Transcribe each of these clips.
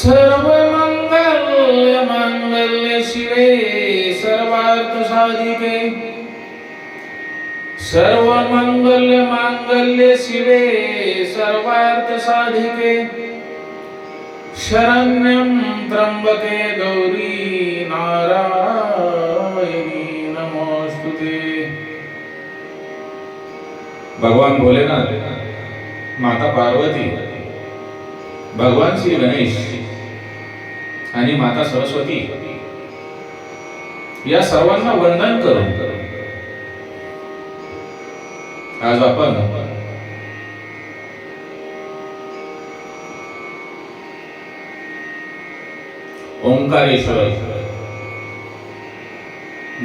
सर्वमंगल्य मांगल्य शिवे सर्वार्थ साधिके सर्वमंगल्य मांगल्य शिवे सर्वार्थ साधिके शरण्यं त्र्यंबके गौरी नारायणी नमोस्तुते भगवान भोलेनाथ माता पार्वती भगवान श्री गणेश आणि माता सरस्वती या सर्वांना वंदन करून आज आपण ओंकारेश्वर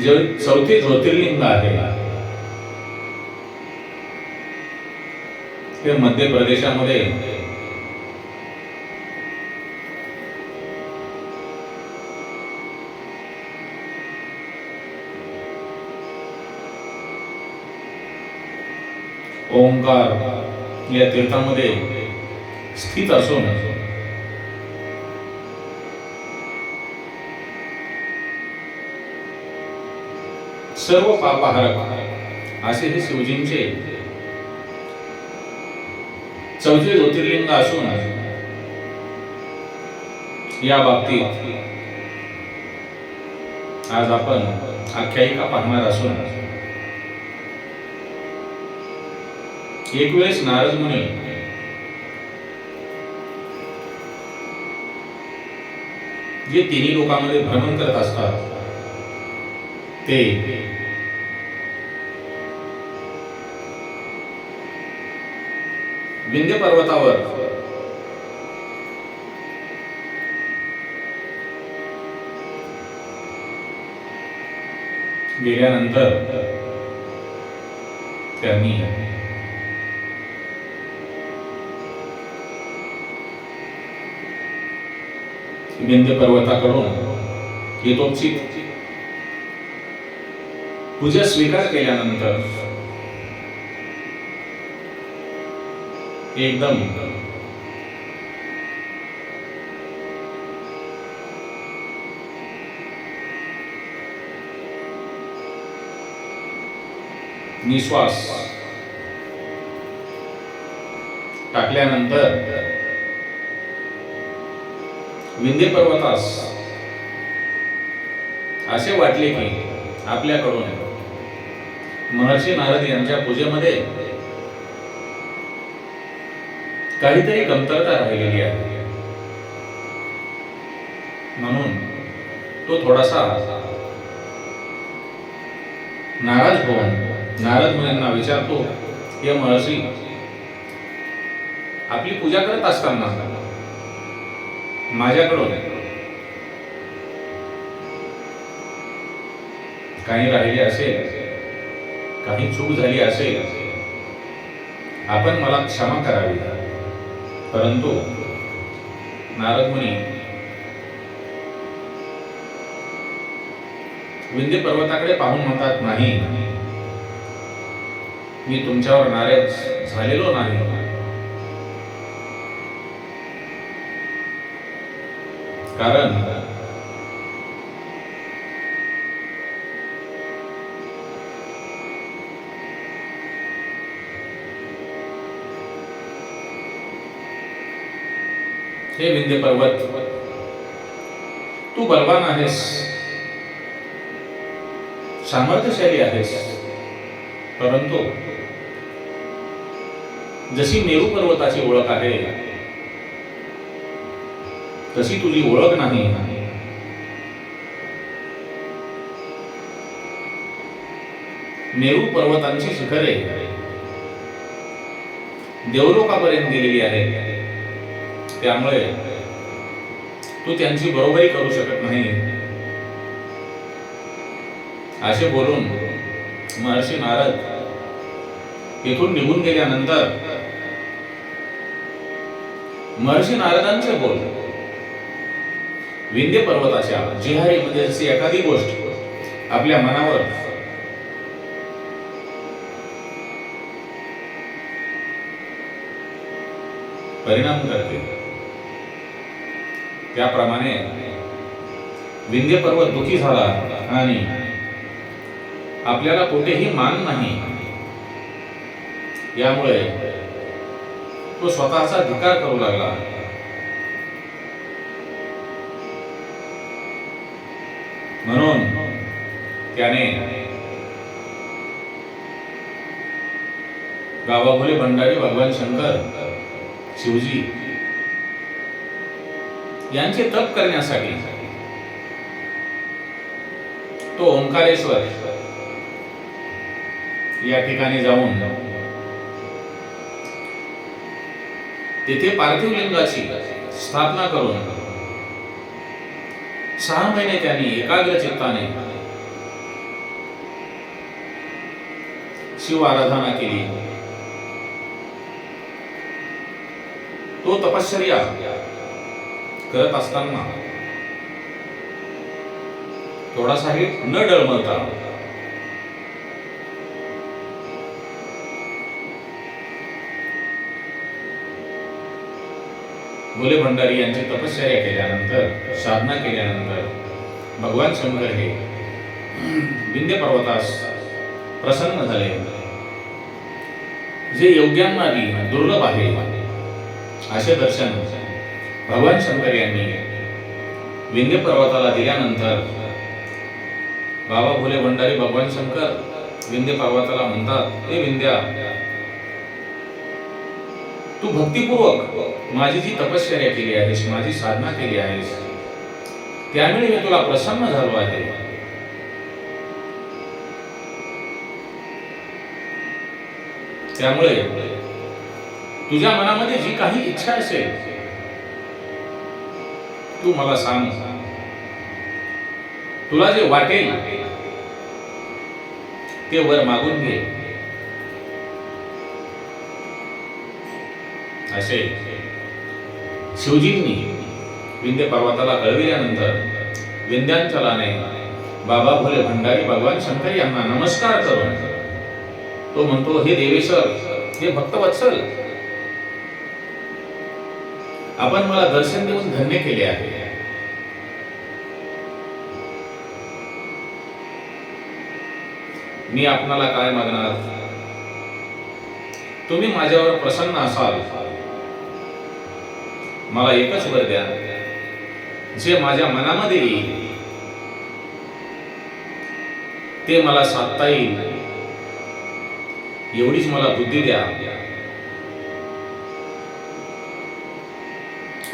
जे चौथी ज्योतिर्लिंग आहे हे मध्य प्रदेशामध्ये ओंकार या तीर्थामध्ये स्थित असून सर्व पापहारक असे हे शिवजींचे चौथे ज्योतिर्लिंग असून या बाबतीत आज आपण आख्यायिका पाहणार असून एक वेळेस नारद मुनी जे तिन्ही लोकांमध्ये भ्रमण करत असतात ते विंध्य पर्वतावर गेल्यानंतर त्यांनी विंध्य पर्वताकडून यथोचित पूजा स्वीकार केल्यानंतर एकदम निश्वास टाकल्यानंतर विंध्य पर्वतास. असे वाटले की आपल्याकडून महर्षी नारद यांच्या पूजेमध्ये काहीतरी कमतरता राहिलेली आहे. म्हणून तो थोडासा नाराज होऊन नारद मुलांना विचारतो हे महर्षी आपली पूजा करत असताना माझ्याकडून काही राहिले असेल काही चूक झाली असेल आपण मला क्षमा करावी. परंतु नारद मुनी विंध्य पर्वताकडे पाहून म्हणतात नाही मी तुमच्यावर नाराज झालेलो नाही. कारण? हे विंध्य पर्वत तू बलवान आहेस. सामर्थ्यशाली आहेस. परंतु जशी मेरू पर्वताची ओळख आहे तशी तुझी ओळख नाही. मेरू पर्वतांची शिखरे देवलोकापर्यंत गेलेली आहे त्यामुळे तू त्यांची बरोबरी करू शकत नाही. असे बोलून महर्षी नारद येथून निघून गेल्यानंतर महर्षी नारदांचे बोल विंध्य पर्वताच्या जिहारीमध्ये अशी एखादी गोष्ट आपल्या मनावर परिणाम करते. त्याप्रमाणे विंध्य पर्वत दुखी झाला आणि आपल्याला कुठेही मान नाही. यामुळे तो स्वतःचा धिकार करू लागला. त्याने गावाभोले भंडारी भगवान शंकर शिवजी यांचे तप करण्यासाठी तो ओंकारेश्वर या ठिकाणी जाऊन तेथे पार्थिव लिंगाची स्थापना करून सहा महिने त्यांनी एकाग्र चित्ताने शिव आराधना केली. तो तपश्चर्या करत असताना थोडासाही न डळमळता भोले भंडारी यांची तपश्चर्या केल्यानंतर साधना केल्यानंतर भगवान शंकर हे विंध्य पर्वतास प्रसन्न झाले. जे योग्यांना बी दुर्लभ आहे. असे दर्शन भगवान शंकर यांनी विंध्य पर्वताला दिल्यानंतर बाबा भोले भंडारी भगवान शंकर विंध्य पर्वताला म्हणतात हे विंध्या तू भक्तिपूर्वक माझी जी तपश्चर्या केली आहेस माझी साधना केली आहेस त्यामुळे मी तुला प्रसन्न झालो आहे. त्यामुळे तुझ्या मनामध्ये जी काही इच्छा असेल तू मला सांग. तुला जे वाटेल ते वर मागून घे. असे शिवजींनी विंध्य पर्वताला कळविल्यानंतर विंध्यांचलाने बाबा भोले भंडारी भगवान शंकर यांना नमस्कार करून तो म्हणतो हे देवेश्वर हे भक्त वत्सल आपण मला दर्शन देऊन धन्य केले आहे. मी आपणाला काय मागणार? तुम्ही माझ्यावर प्रसन्न असाल. मला एकच वर द्या जे माझ्या मनामध्ये येईल ते मला साधता येईल. एवढीच मला बुद्धी द्या.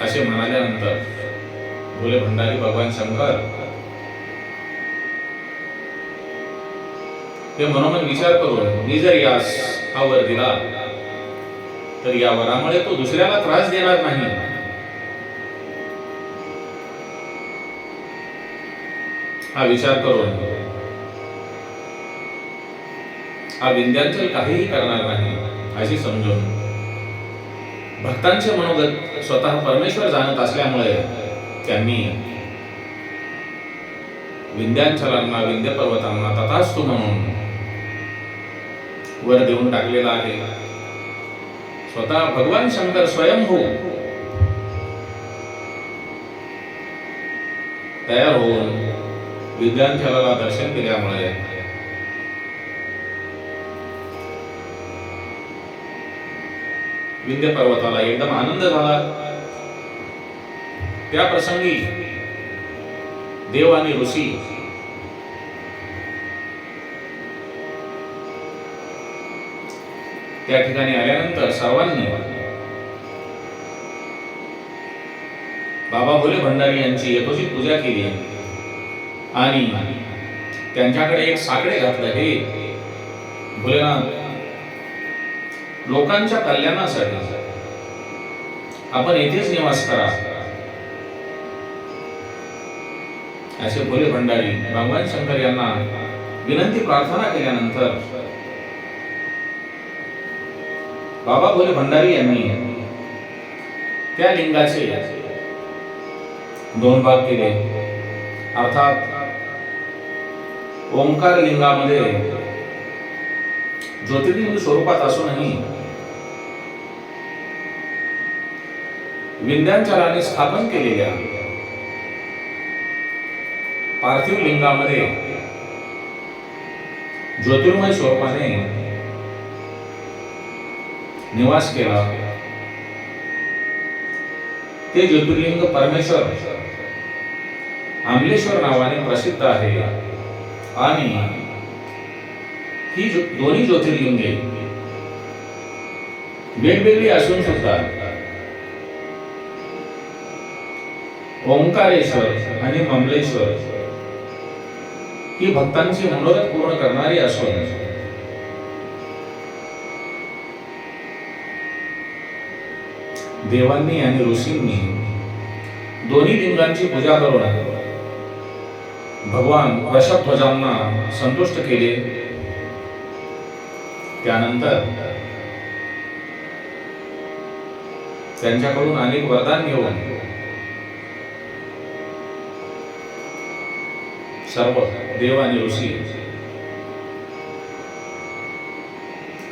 असे म्हणाल्यानंतर भोले भंडारी भगवान शंकर ते मनोमन विचार करून मी जर यास हा वर दिला तर या वरामुळे तो दुसऱ्याला त्रास देणार नाही. हा विचार करून हा विंध्यांचल काहीही करणार नाही अशी समजून. भक्तांचे मनोगत स्वतः परमेश्वर जाणत असल्यामुळे त्यांनी विंध्यांचलांना विंध्य पर्वतांना तथास्तु म्हणून वर देऊन टाकलेला आहे. स्वतः भगवान शंकर स्वयंभू तयार होऊन विद्यांचलाला दर्शन केल्यामुळे विंध्य पर्वताला एकदम आनंद झाला. त्या प्रसंगी देव आणि ऋषी त्या ठिकाणी आल्यानंतर सर्वांनी बाबा भोले भंडारी यांची यथोचित पूजा केली. आणि त्यांच्याकडे एक साकडे घातलं. हे भोलेनाथ लोकांच्या कल्याणासाठी. आपण येथेच निवास करा. असे भोले भंडारी भगवान शंकर यांना विनंती प्रार्थना केल्यानंतर बाबा भोले भंडारी यांनी त्या लिंगाचे दोन भाग केले. अर्थात ओंकार लिंगामध्ये ज्योतिर्लिंग स्वरूपात असूनही विंध्यांचलाने स्थापन केलेल्या पार्थिव लिंगामध्ये ज्योतिर्मय स्वरूपाने निवास केला. ते ज्योतिर्लिंग परमेश्वर आमलेश्वर नावाने प्रसिद्ध आहे. आणि ही दोन्ही ज्योतिर्लिंगे वेगवेगळी असून सुद्धा ओंकारेश्वर आणि ममलेश्वर ही भक्तांची मनोरथ पूर्ण करणारी असून देवांनी आणि ऋषींनी दोन्ही लिंगांची पूजा करून भगवान वृषभध्वजांना संतुष्ट केले. त्यानंतर त्यांच्याकडून अनेक वरदान घेऊन सर्व देव आणि ऋषी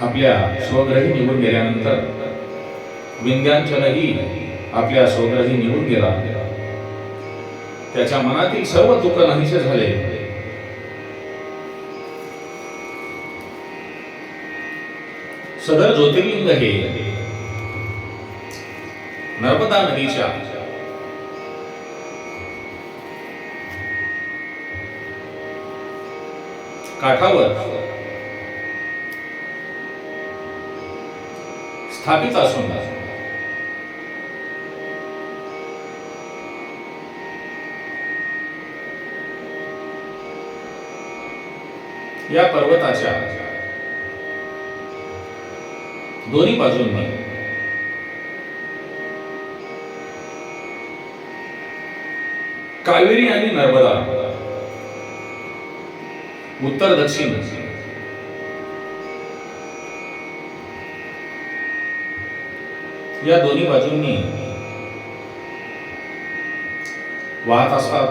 आपल्या स्वग्रही निघून गेल्यानंतर विंध्यांचनही आपल्या स्वग्रही निघून गेला. त्याच्या मनातील सर्व दुःख नाहीसे झाले. सदर ज्योतिर्लिंग हे नर्मदा नदीच्या काठावर स्थापित असून या पर्वताच्या दोन्ही बाजूंनी कावेरी आणि नर्मदा उत्तर दक्षिण. या दोन्ही बाजूंनी वाहत असतात.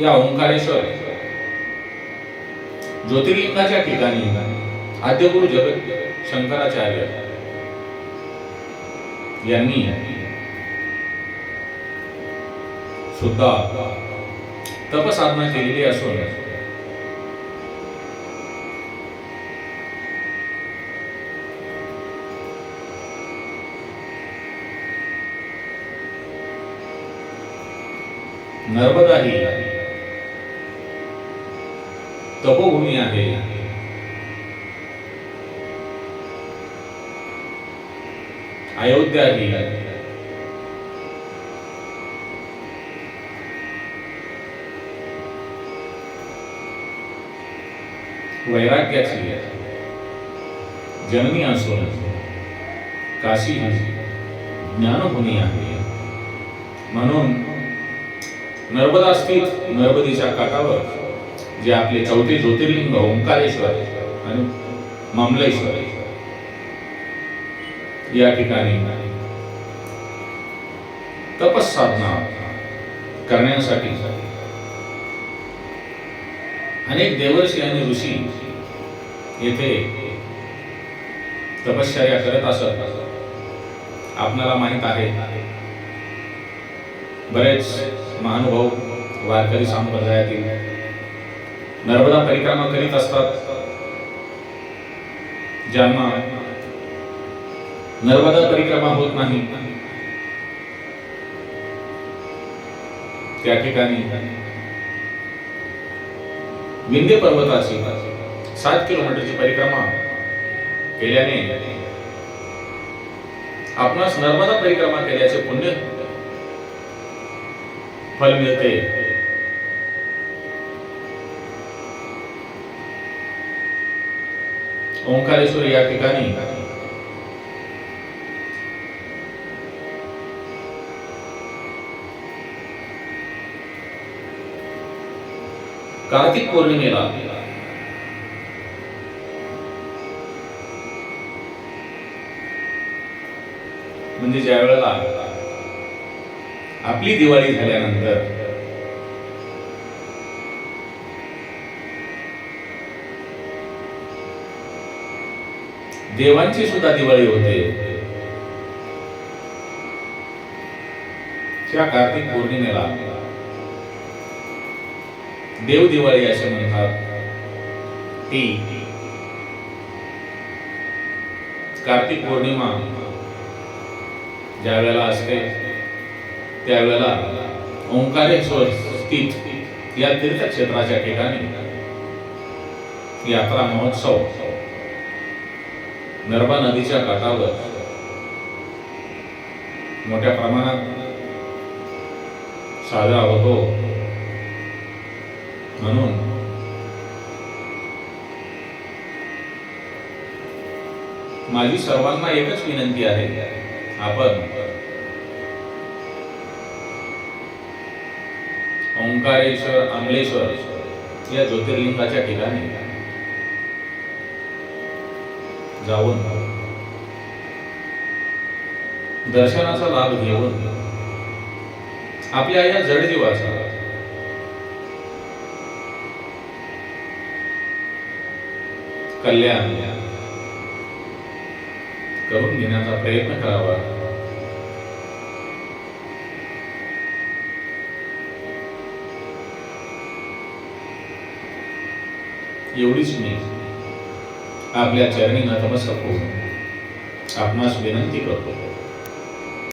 या ओंकारेश्वर ज्योतिर्लिंगाच्या ठिकाणी आद्यगुरु जगत शंकराचार्य यांनी सुद्धा तपसाधना केलेली असून नर्मदा ही तपोभूमी आहे. अयोध्या ही वैराग्याची जननी असून काशी ही ज्ञानभूमी आहे. म्हणून नर्मदा स्थित नर्मदेच्या काठावर जे आपले चौथे ज्योतिर्लिंग ओंकारेश्वर आणि मामलेश्वर या ठिकाणी तपसाधना करण्यासाठी अनेक देवर्षी आणि ऋषी येथे तपश्चर्या करत असत. आपणाला माहीत आहे. बरेच महानुभाव वारकरी संप्रदायातील नर्मदा परिक्रमा करीत असतात. ज्यांना नर्मदा परिक्रमा होत नाही. त्या ठिकाणी विंध्य पर्वताशी सात किलोमीटरची परिक्रमा केल्याने आपणास नर्मदा परिक्रमा केल्याचे पुण्य फल मिळते. ओंकारेश्वर या ठिकाणी कार्तिक पौर्णिमेला. म्हणजे ज्या वेळेला आपली दिवाळी झाल्यानंतर देवांची सुद्धा दिवाळी होते. त्या कार्तिक पौर्णिमेला. देव दिवाळी असे म्हणतात. ती कार्तिक पौर्णिमा ज्या वेळेला असते त्यावेळेला ओंकारेश्वर स्थित या तीर्थक्षेत्राच्या ठिकाणी यात्रा महोत्सव नर्मदा नदीच्या काठावर मोठ्या प्रमाणात साजरा होतो. म्हणून. माझी सर्वांना एकच विनंती आहे आपण ओंकारेश्वर आमलेश्वर या ज्योतिर्लिंगाच्या ठिकाणी जाऊन दर्शनाचा लाभ घेऊन आपल्या या जड कल्याण. करून घेण्याचा प्रयत्न करावा. एवढीच मी आपल्या चरणी नतमस्तक होऊन आपणास विनंती करतो.